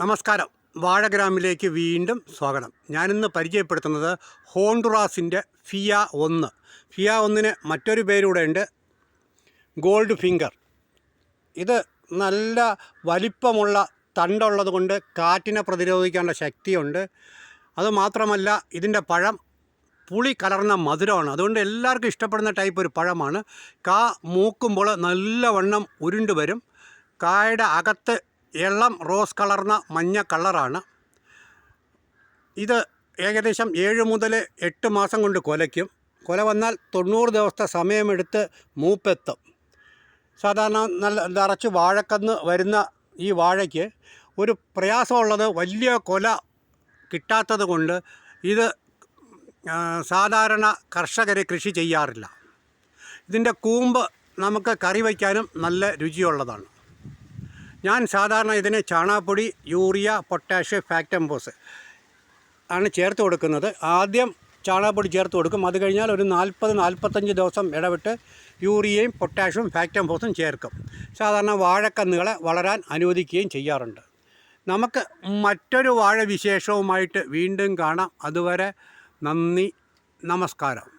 നമസ്കാരം. വാഴഗ്രാമിലേക്ക് വീണ്ടും സ്വാഗതം. ഞാനിന്ന് പരിചയപ്പെടുത്തുന്നത് ഹോണ്ടുറാസിന്റെ ഫിയ ഒന്ന്. ഫിയ ഒന്നിന് മറ്റൊരു പേരൂടെ ഉണ്ട്. Gold finger. ഇത് നല്ല വലിപ്പമുള്ള തണ്ടുള്ളത് കൊണ്ട് കാറ്റിനെ പ്രതിരോധിക്കാനുള്ള ശക്തിയുണ്ട്. അതുമാത്രമല്ല ഇതിന്റെ പഴം പുളി കലർന്ന മധുരമാണ്. അതുകൊണ്ട് എല്ലാവർക്കും ഇഷ്ടപ്പെടുന്ന ടൈപ്പ് ഒരു പഴമാണ്. കാ മൂക്കുമ്പോൾ നല്ലവണ്ണം ഉരുണ്ട് വരും കായുടെ അകത്ത് ഇളം റോസ് കളർന്ന മഞ്ഞ കളറാണ്. ഇത് ഏകദേശം ഏഴ് മുതൽ എട്ട് മാസം കൊണ്ട് കൊലയ്ക്കും. കൊല വന്നാൽ തൊണ്ണൂറ് ദിവസത്തെ സമയമെടുത്ത് മൂപ്പെത്തും. സാധാരണ നല്ല നിറച്ച് വാഴക്കന്ന് വരുന്ന ഈ വാഴയ്ക്ക് ഒരു പ്രയാസമുള്ളത് വലിയ കൊല കിട്ടാത്തത് കൊണ്ട് ഇത് സാധാരണ കർഷകർ കൃഷി ചെയ്യാറില്ല. ഇതിന്റെ കൂമ്പ് നമുക്ക് കറി വയ്ക്കാനും നല്ല രുചിയുള്ളതാണ്. ഞാൻ സാധാരണ ഇതിന് ചാണാപ്പൊടി യൂറിയ പൊട്ടാഷ് ഫാക്ടംബോസ് ആണ് ചേർത്ത് കൊടുക്കുന്നത്. ആദ്യം ചാണാപ്പൊടി ചേർത്ത് കൊടുക്കും. അത് കഴിഞ്ഞാൽ ഒരു നാൽപ്പത് നാൽപ്പത്തഞ്ച് ദിവസം ഇടവിട്ട് യൂറിയയും പൊട്ടാഷും ഫാക്ടംബോസും ചേർക്കും. സാധാരണ വാഴക്കന്നുകളെ വളരാൻ അനുവദിക്കുകയും ചെയ്യാറുണ്ട്. നമുക്ക് മറ്റൊരു വാഴ വിശേഷവുമായിട്ട് വീണ്ടും കാണാം. അതുവരെ നന്ദി നമസ്കാരം.